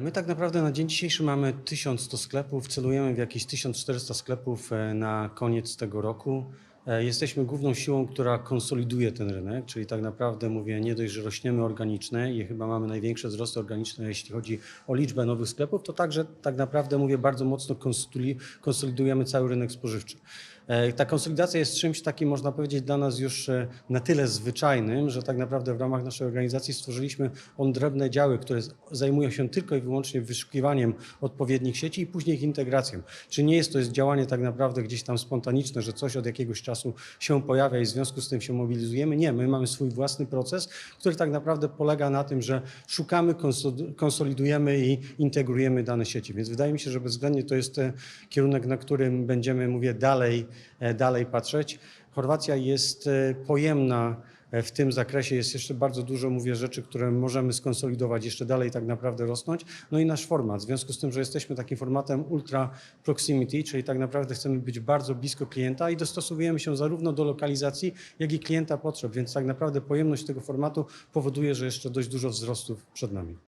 My tak naprawdę na dzień dzisiejszy mamy 1100 sklepów, celujemy w jakieś 1400 sklepów e, na koniec tego roku. E, Jesteśmy główną siłą, która konsoliduje ten rynek, czyli tak naprawdę mówię, nie dość, że rośniemy organiczne i chyba mamy największe wzrosty organiczne, jeśli chodzi o liczbę nowych sklepów, to także tak naprawdę mówię, bardzo mocno konsoli- konsolidujemy cały rynek spożywczy. E, Ta konsolidacja jest czymś takim, można powiedzieć, dla nas już e, na tyle zwyczajnym, że tak naprawdę w ramach naszej organizacji stworzyliśmy odrębne działy, które zajmują się tylko i wyłącznie wyszukiwaniem odpowiednich sieci i później ich integracją. Czy nie jest to jest działanie tak naprawdę gdzieś tam spontaniczne, że coś od jakiegoś czasu się pojawia i w związku z tym się mobilizujemy? Nie, my mamy swój własny proces, który tak naprawdę polega na tym, że szukamy, konsol- konsolidujemy i integrujemy dane sieci. Więc wydaje mi się, że bezwzględnie to jest e, kierunek, na którym będziemy, mówię, dalej, dalej patrzeć. Chorwacja jest e, pojemna e, w tym zakresie. Jest jeszcze bardzo dużo, mówię, rzeczy, które możemy skonsolidować, jeszcze dalej tak naprawdę rosnąć. No i nasz format, w związku z tym, że jesteśmy takim formatem ultra proximity, czyli tak naprawdę chcemy być bardzo blisko klienta i dostosowujemy się zarówno do lokalizacji, jak i klienta potrzeb, więc tak naprawdę pojemność tego formatu powoduje, że jeszcze dość dużo wzrostów przed nami.